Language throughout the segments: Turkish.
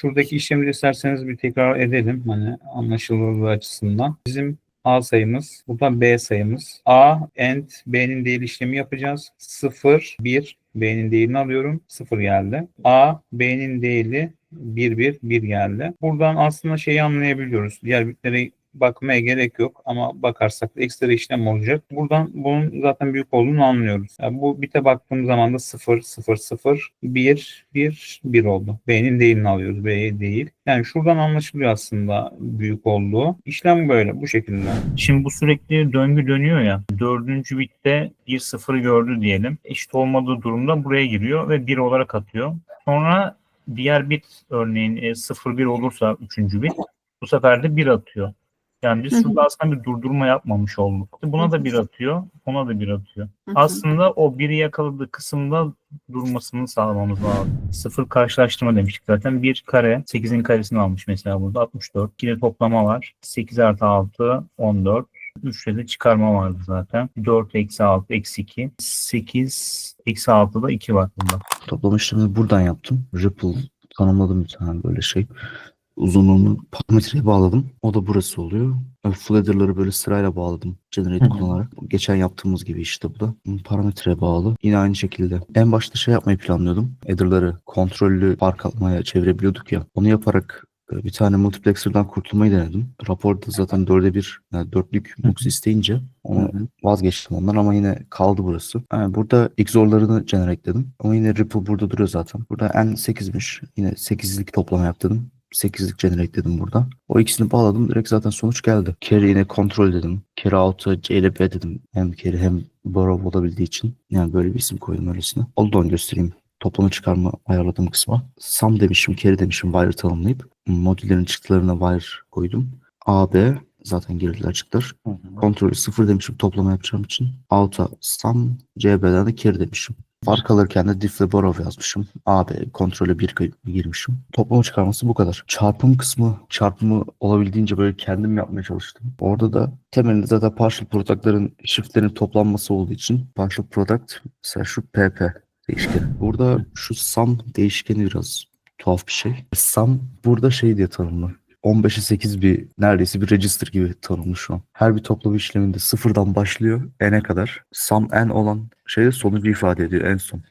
Şuradaki işlemleri isterseniz bir tekrar edelim. Hani anlaşılırlığı açısından. Bizim A sayımız, burada B sayımız. A and B'nin değil işlemi yapacağız. 0, 1. B'nin değilini alıyorum. 0 geldi. A, B'nin değili 1, 1, 1 geldi. Buradan aslında şeyi anlayabiliyoruz. Diğer bitleri bakmaya gerek yok ama bakarsak da ekstra işlem olacak. Buradan bunun zaten büyük olduğunu anlıyoruz. Yani bu bite baktığım zaman da 0, 0, 0, 1, 1, 1 oldu. B'nin değilini alıyoruz. B'ye değil. Yani şuradan anlaşılıyor aslında büyük olduğu. İşlem böyle bu şekilde. Şimdi bu sürekli döngü dönüyor ya. Dördüncü bitte bir sıfır gördü diyelim. Eşit olmadığı durumda buraya giriyor ve bir olarak atıyor. Sonra diğer bit örneğin e, 0-1 olursa üçüncü bit bu sefer de 1 atıyor. Yani biz şurada aslında bir durdurma yapmamış olduk. Buna da bir atıyor, ona da bir atıyor. Aslında o biri yakaladığı kısımda durmasını sağlamamız lazım. Sıfır karşılaştırma demiştik zaten. Bir kare 8'in karesini almış mesela burada 64. İki toplama var. 8 artı 6 14. 3'te de çıkarma vardı zaten. 4 eksi 6 eksi 2. 8 eksi 6'da 2 var bunda. Toplama işlemini buradan yaptım. Ripple tanımladım bir tane böyle şey. Uzunluğunu parametreye bağladım. O da burası oluyor. Böyle Full header'ları böyle sırayla bağladım. Generate Hı hı. kullanarak. Geçen yaptığımız gibi işte bu da. Parametreye bağlı. Yine aynı şekilde. En başta şey yapmayı planlıyordum. Header'ları kontrollü fark atmaya çevirebiliyorduk ya. Onu yaparak e, bir tane multiplexer'dan kurtulmayı denedim. Raporda zaten dörde bir, yani dörtlük mux isteyince onu vazgeçtim ondan ama yine kaldı burası. Yani burada XOR'larını generateledim. Ama yine Ripple burada duruyor zaten. Burada N8'miş. Yine 8'lik toplama yaptım. 8'lik generate dedim burada. O ikisini bağladım. Direkt zaten sonuç geldi. Carry yine kontrol dedim. Carry out'a C ile B dedim. Hem carry hem borrow olabildiği için. Yani böyle bir isim koydum öylesine. Oldu onu göstereyim. Toplama çıkarma ayarladığım kısma. Sum demişim, carry demişim wire tanımlayıp modüllerin çıktılarına wire koydum. A, B zaten girdiler çıktılar. Kontrolü sıfır demişim toplama yapacağım için. Out'a sum, CB'den de carry demişim. Fark alırken de diff'le borrow yazmışım. A, B kontrolü bir girmişim. Toplama çıkarması bu kadar. Çarpım kısmı, çarpımı olabildiğince böyle kendim yapmaya çalıştım. Orada da temelinde zaten partial product'ların shift'lerin toplanması olduğu için partial product mesela şu PP değişkeni. Burada şu sum değişkeni biraz tuhaf bir şey. Sum burada şey diye tanımlı. 15'e 8 bir neredeyse bir register gibi tanımlı şu an. Her bir toplama işleminde sıfırdan başlıyor n'e kadar. Sum n olan şey de sonucu ifade ediyor en son.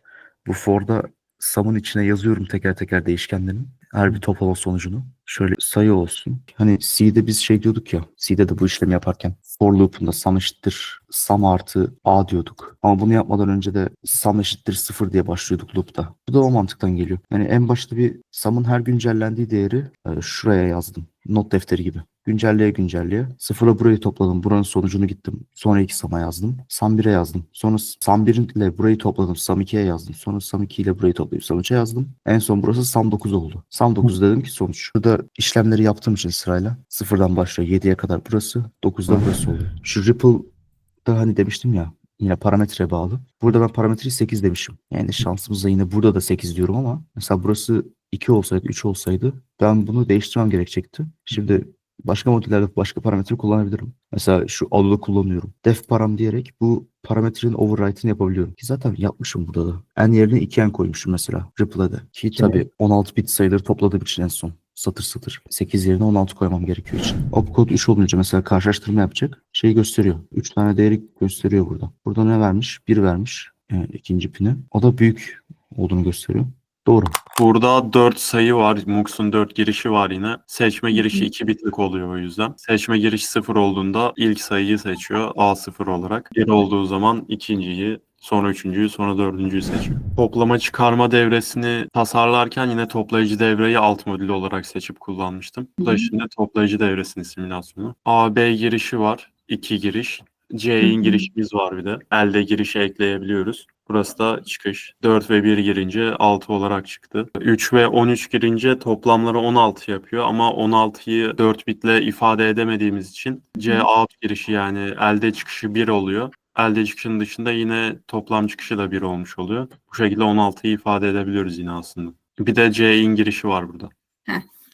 Bu for'da sum'ın içine yazıyorum teker teker değişkenlerin. Her bir toplama sonucunu. Şöyle sayı olsun. Hani C'de biz şey diyorduk ya. C'de de bu işlemi yaparken for loop'unda sum eşittir sum artı a diyorduk. Ama bunu yapmadan önce de sum eşittir sıfır diye başlıyorduk loop'ta. Bu da o mantıktan geliyor. Yani en başta bir sum'ın her güncellendiği değeri e, şuraya yazdım. Not defteri gibi. Güncelleye güncelleye. Sıfıra burayı topladım. Buranın sonucunu gittim. Sonra iki sum'a yazdım. Sum 1'e yazdım. Sonra sum 1 ile burayı topladım. Sum 2'ye yazdım. Sonra sum 2 ile burayı toplayıp sum 3'e yazdım. En son burası sum 9 oldu. Sum 9 dedim ki sonuç. Şurada işlemleri yaptığım için sırayla. Sıfırdan başlıyor. 7'ye kadar burası. 9'da burası oluyor. Şu Ripple'da hani demiştim ya yine parametreye bağlı. Burada ben parametreyi 8 demişim. Yani şansımızla yine burada da 8 diyorum ama mesela burası 2 olsaydı 3 olsaydı ben bunu değiştirmem gerekecekti. Şimdi başka modüllerde başka parametre kullanabilirim. Mesela şu alılı kullanıyorum. Def param diyerek bu parametrenin override'ini yapabiliyorum. Ki zaten yapmışım burada da. En yerine 2n koymuşum mesela Ripple'a da. Ki tabii 16 bit sayıları topladığım için en son satır satır. 8 yerine 16 koymam gerekiyor için. Opcode 3 olunca mesela karşılaştırma yapacak. Şeyi gösteriyor. 3 tane değeri gösteriyor burada. Burada ne vermiş? 1 vermiş. Yani ikinci pini. O da büyük olduğunu gösteriyor. Doğru. Burada 4 sayı var. MUX'un 4 girişi var yine. Seçme girişi 2 bitlik oluyor o yüzden. Seçme girişi 0 olduğunda ilk sayıyı seçiyor A0 olarak. 1 olduğu zaman ikinciyi, sonra üçüncüyü, sonra dördüncüyü seçiyor. Toplama çıkarma devresini tasarlarken yine toplayıcı devreyi alt modülü olarak seçip kullanmıştım. Bu da şimdi toplayıcı devresinin simülasyonu. A, B girişi var. 2 giriş. C'in girişimiz var bir de. Elde girişi ekleyebiliyoruz. Burası da çıkış. 4 ve 1 girince 6 olarak çıktı. 3 ve 13 girince toplamları 16 yapıyor ama 16'yı 4 bitle ifade edemediğimiz için C out girişi yani elde çıkışı 1 oluyor. Elde çıkışının dışında yine toplam çıkışı da 1 olmuş oluyor. Bu şekilde 16'yı ifade edebiliyoruz yine aslında. Bir de C in girişi var burada.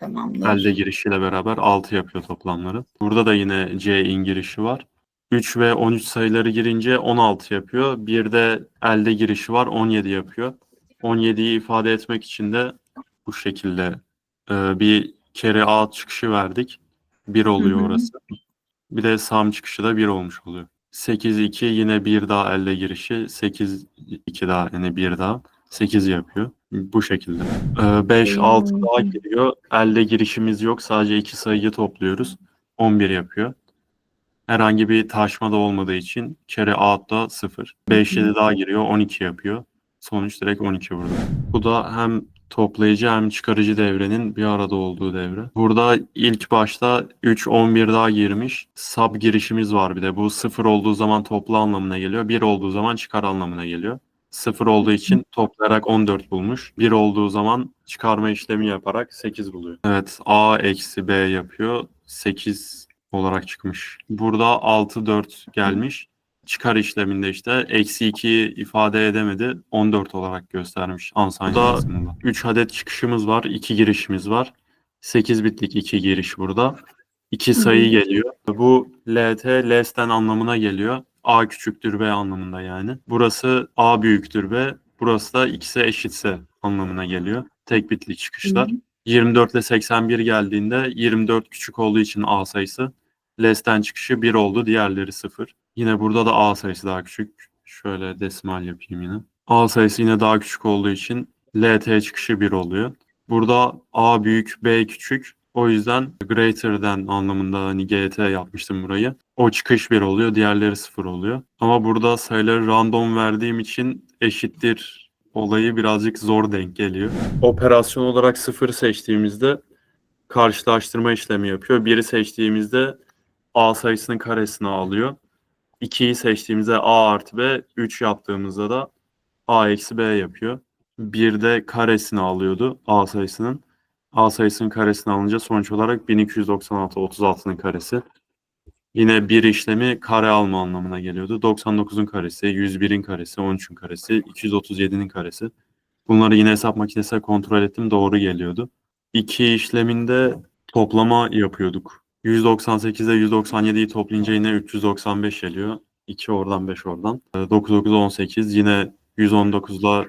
Tamamdır. Elde girişiyle beraber 6 yapıyor toplamları. Burada da yine C in girişi var. 3 ve 13 sayıları girince 16 yapıyor. Bir de elde girişi var 17 yapıyor. 17'yi ifade etmek için de bu şekilde Ee, bir kere A çıkışı verdik. 1 oluyor Hı hı. orası. Bir de Sam çıkışı da 1 olmuş oluyor. 8-2 yine bir daha elde girişi. 8-2 daha yine bir daha. 8 yapıyor. Bu şekilde. 5-6 Hmm. daha giriyor. Elde girişimiz yok. Sadece iki sayıyı topluyoruz. 11 yapıyor. Herhangi bir taşma da olmadığı için kere out da 0. 5-7 daha giriyor. 12 yapıyor. Sonuç direkt 12 burada. Bu da hem toplayıcı hem çıkarıcı devrenin bir arada olduğu devre. Burada ilk başta 3-11 daha girmiş. Sub girişimiz var bir de. Bu 0 olduğu zaman topla anlamına geliyor. 1 olduğu zaman çıkar anlamına geliyor. 0 olduğu için toplayarak 14 bulmuş. 1 olduğu zaman çıkarma işlemi yaparak 8 buluyor. Evet A eksi B yapıyor. 8 olarak çıkmış. Burada 6-4 gelmiş. Çıkar işleminde işte eksi 2'yi ifade edemedi. 14 olarak göstermiş unsigned Burada kısmında. 3 adet çıkışımız var. 2 girişimiz var. 8 bitlik 2 giriş burada. 2 sayı geliyor. Bu LT less'ten anlamına geliyor. A küçüktür B anlamında yani. Burası A büyüktür B. Burası da ikisi eşitse anlamına geliyor. Tek bitlik çıkışlar. 24 ile 81 geldiğinde 24 küçük olduğu için A sayısı. Less'ten çıkışı 1 oldu. Diğerleri 0. Yine burada da A sayısı daha küçük. Şöyle desimal yapayım yine. A sayısı yine daha küçük olduğu için LT çıkışı 1 oluyor. Burada A büyük, B küçük. O yüzden greater than anlamında hani GT yapmıştım burayı. O çıkış 1 oluyor, diğerleri 0 oluyor. Ama burada sayıları random verdiğim için eşittir olayı birazcık zor denk geliyor. Operasyon olarak 0 seçtiğimizde karşılaştırma işlemi yapıyor. 1'i seçtiğimizde A sayısının karesini alıyor. 2'yi seçtiğimizde A artı B, 3 yaptığımızda da A eksi B yapıyor. 1'de karesini alıyordu A sayısının. A sayısının karesini alınca sonuç olarak 1296 36'nın karesi. Yine bir işlemi kare alma anlamına geliyordu. 99'un karesi, 101'in karesi, 13'ün karesi, 237'nin karesi. Bunları yine hesap makinesine kontrol ettim doğru geliyordu. İki işleminde toplama yapıyorduk. 198 ile 197'yi toplayınca yine 395 geliyor. 2 oradan 5 oradan. 99 18 yine 119 ile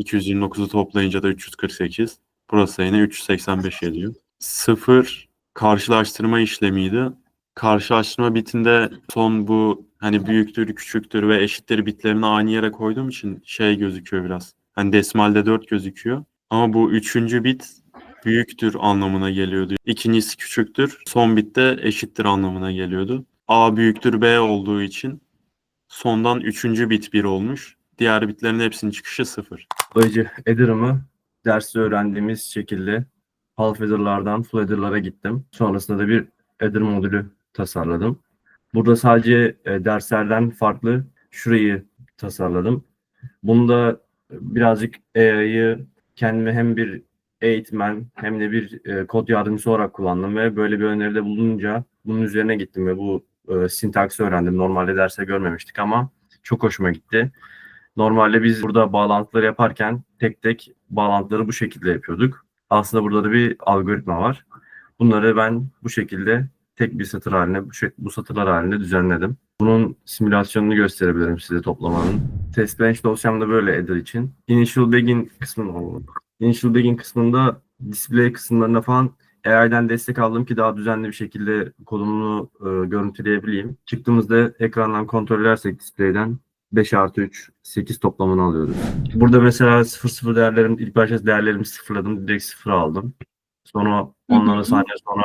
229'u toplayınca da 348. Burası yine 385 geliyor. 0 karşılaştırma işlemiydi. Karşılaştırma bitinde son bu hani büyüktür, küçüktür ve eşittir bitlerini aynı yere koyduğum için şey gözüküyor biraz. Hani desimalde 4 gözüküyor. Ama bu üçüncü bit büyüktür anlamına geliyordu. İkincisi küçüktür. Son bit de eşittir anlamına geliyordu. A büyüktür B olduğu için sondan üçüncü bit 1 olmuş. Diğer bitlerin hepsinin çıkışı 0. Toplayıcı Adder'ımı derste öğrendiğimiz şekilde half adder'lardan full adder'lara gittim. Sonrasında da bir adder modülü tasarladım. Burada sadece e, derslerden farklı şurayı tasarladım. Bunda birazcık AI'yı kendime hem bir eğitmen hem de bir e, kod yardımcısı olarak kullandım ve böyle bir öneride bulununca bunun üzerine gittim ve bu e, sintaksi öğrendim. Normalde derse görmemiştik ama çok hoşuma gitti. Normalde biz burada bağlantıları yaparken tek tek bağlantıları bu şekilde yapıyorduk. Aslında burada da bir algoritma var. Bunları ben bu şekilde tek bir satır haline, bu, şey- bu satırlar halinde düzenledim. Bunun simülasyonunu gösterebilirim size toplamanın. Test bench dosyamda böyle Adder için. Initial begin kısmında Initial begin kısmında display kısımlarında falan AI'den destek aldım ki daha düzenli bir şekilde kodumunu e, görüntüleyebileyim. Çıktığımızda ekrandan kontrol edersek display'den 5 artı 3, 8 toplamını alıyoruz. Burada mesela 0 0 değerlerim, ilk başta değerlerimi sıfırladım. Direkt 0 aldım. Sonra onlara saniye sonra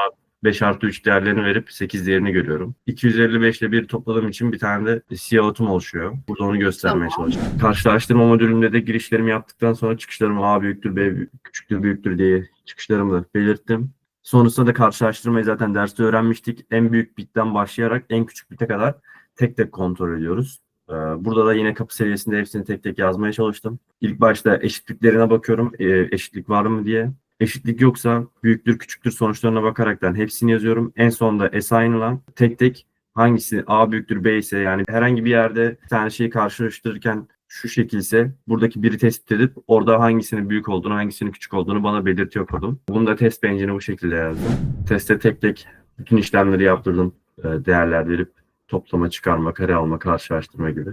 5 artı 3 değerlerini verip 8 değerini görüyorum. 255 ile 1 topladığım için bir tane de siyahıtım oluşuyor. Burada onu göstermeye Tamam. çalışıyorum. Karşılaştırma modülümde de girişlerimi yaptıktan sonra çıkışlarımı A büyüktür, B küçüktür, büyüktür diye çıkışlarımı da belirttim. Sonrasında da karşılaştırmayı zaten derste öğrenmiştik. En büyük bitten başlayarak en küçük bite kadar tek tek kontrol ediyoruz. Ee, Burada da yine kapı seviyesinde hepsini tek tek yazmaya çalıştım. İlk başta eşitliklerine bakıyorum. e, eşitlik var mı diye. Eşitlik yoksa büyüktür küçüktür sonuçlarına bakaraktan hepsini yazıyorum. En sonunda assign'la tek tek hangisi A büyüktür B ise yani herhangi bir yerde bir tane şeyi karşılaştırırken şu şekilse buradaki biri tespit edip orada hangisinin büyük olduğunu hangisinin küçük olduğunu bana belirtiyor kodum. Bunu da test bench'ine bu şekilde yazdım. Teste tek tek bütün işlemleri yaptırdım. e, Değerler verip toplama, çıkarma, kare alma, karşılaştırma gibi.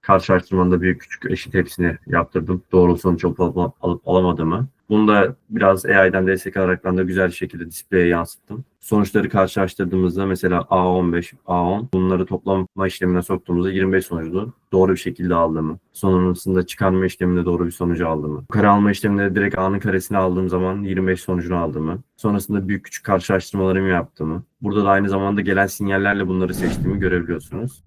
Karşılaştırmanın da büyük küçük eşit hepsini yaptırdım. Doğru sonuç alıp alamadığımı. Bunu da biraz AI'den destek alaraktan da güzel bir şekilde display'e yansıttım. Sonuçları karşılaştırdığımızda mesela A15, A10 bunları toplama işlemine soktuğumuzda 25 sonucunu doğru bir şekilde aldığımı. Sonrasında çıkarma işleminde doğru bir sonucu aldığımı. Kare alma işleminde direkt A'nın karesini aldığım zaman 25 sonucunu aldığımı. Sonrasında büyük küçük karşılaştırmalarımı yaptığımı. Burada da aynı zamanda gelen sinyallerle bunları seçtiğimi görebiliyorsunuz.